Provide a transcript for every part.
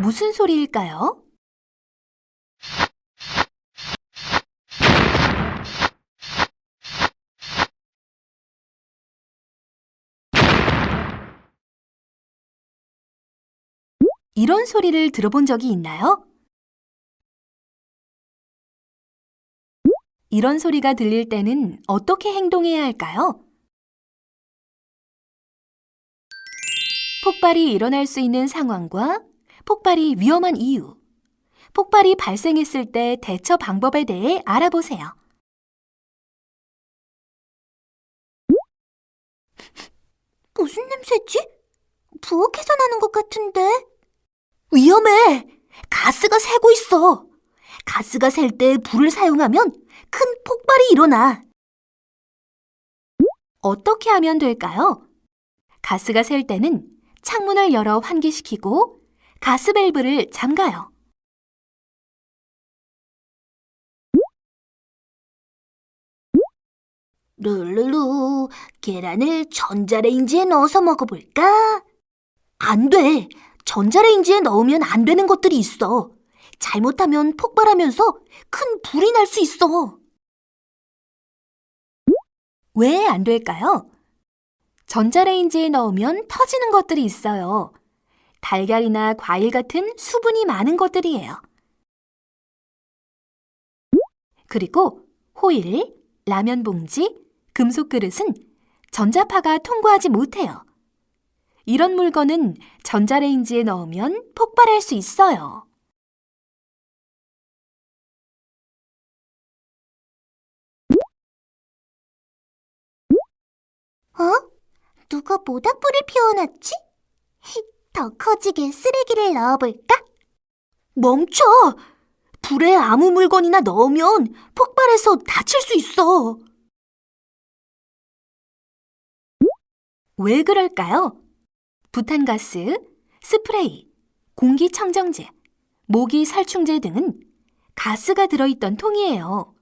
무슨 소리일까요? 이런 소리를 들어본 적이 있나요? 이런 소리가 들릴 때는 어떻게 행동해야 할까요? 폭발이 일어날 수 있는 상황과 폭발이 위험한 이유, 폭발이 발생했을 때 대처 방법에 대해 알아보세요. 무슨 냄새지? 부엌에서 나는 것 같은데? 위험해! 가스가 새고 있어! 가스가 셀 때 불을 사용하면 큰 폭발이 일어나. 어떻게 하면 될까요? 가스가 셀 때는 창문을 열어 환기시키고 가스 밸브를 잠가요. 룰루루, 계란을 전자레인지에 넣어서 먹어볼까? 안 돼! 전자레인지에 넣으면 안 되는 것들이 있어. 잘못하면 폭발하면서 큰 불이 날 수 있어. 왜 안 될까요? 전자레인지에 넣으면 터지는 것들이 있어요. 달걀이나 과일 같은 수분이 많은 것들이에요. 그리고 호일, 라면 봉지, 금속 그릇은 전자파가 통과하지 못해요. 이런 물건은 전자레인지에 넣으면 폭발할 수 있어요. 어? 누가 모닥불을 피워놨지? 더 커지게 쓰레기를 넣어볼까? 멈춰! 불에 아무 물건이나 넣으면 폭발해서 다칠 수 있어. 왜 그럴까요? 부탄가스, 스프레이, 공기청정제, 모기 살충제 등은 가스가 들어있던 통이에요.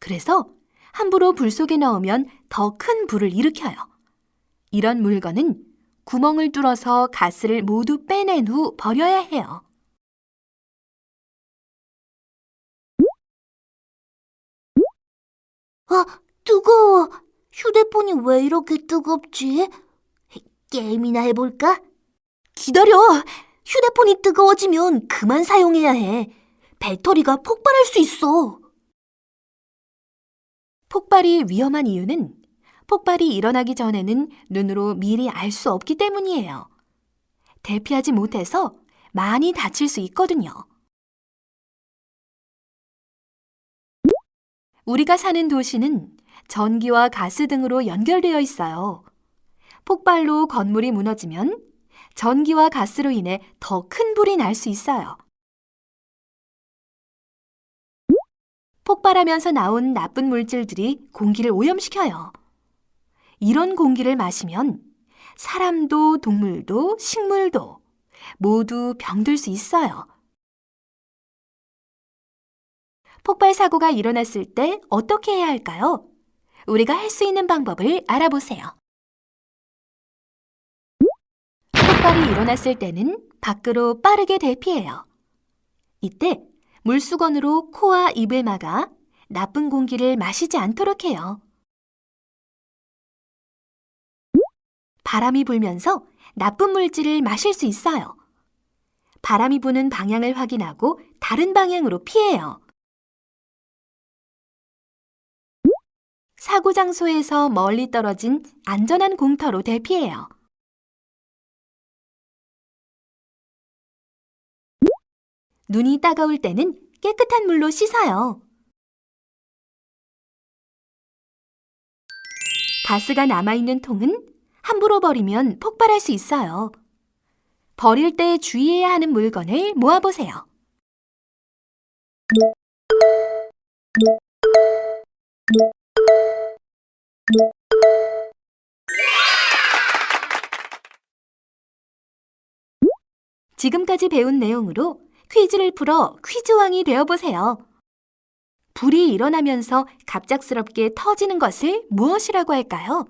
그래서 함부로 불 속에 넣으면 더 큰 불을 일으켜요. 이런 물건은 구멍을 뚫어서 가스를 모두 빼낸 후 버려야 해요. 아, 뜨거워. 휴대폰이 왜 이렇게 뜨겁지? 게임이나 해볼까? 기다려. 휴대폰이 뜨거워지면 그만 사용해야 해. 배터리가 폭발할 수 있어. 폭발이 위험한 이유는 폭발이 일어나기 전에는 눈으로 미리 알 수 없기 때문이에요. 대피하지 못해서 많이 다칠 수 있거든요. 우리가 사는 도시는 전기와 가스 등으로 연결되어 있어요. 폭발로 건물이 무너지면 전기와 가스로 인해 더 큰 불이 날 수 있어요. 폭발하면서 나온 나쁜 물질들이 공기를 오염시켜요. 이런 공기를 마시면 사람도 동물도 식물도 모두 병들 수 있어요. 폭발 사고가 일어났을 때 어떻게 해야 할까요? 우리가 할 수 있는 방법을 알아보세요. 폭발이 일어났을 때는 밖으로 빠르게 대피해요. 이때 물수건으로 코와 입을 막아 나쁜 공기를 마시지 않도록 해요. 바람이 불면서 나쁜 물질을 마실 수 있어요. 바람이 부는 방향을 확인하고 다른 방향으로 피해요. 사고 장소에서 멀리 떨어진 안전한 공터로 대피해요. 눈이 따가울 때는 깨끗한 물로 씻어요. 가스가 남아있는 통은 함부로 버리면 폭발할 수 있어요. 버릴 때 주의해야 하는 물건을 모아보세요. 지금까지 배운 내용으로 퀴즈를 풀어 퀴즈왕이 되어보세요. 불이 일어나면서 갑작스럽게 터지는 것을 무엇이라고 할까요?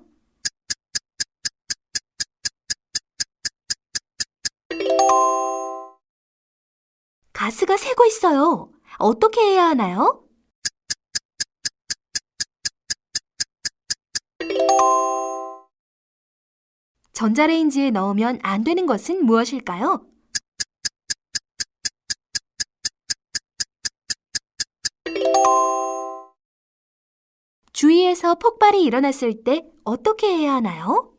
가스가 새고 있어요. 어떻게 해야 하나요? 전자레인지에 넣으면 안 되는 것은 무엇일까요? 주위에서 폭발이 일어났을 때 어떻게 해야 하나요?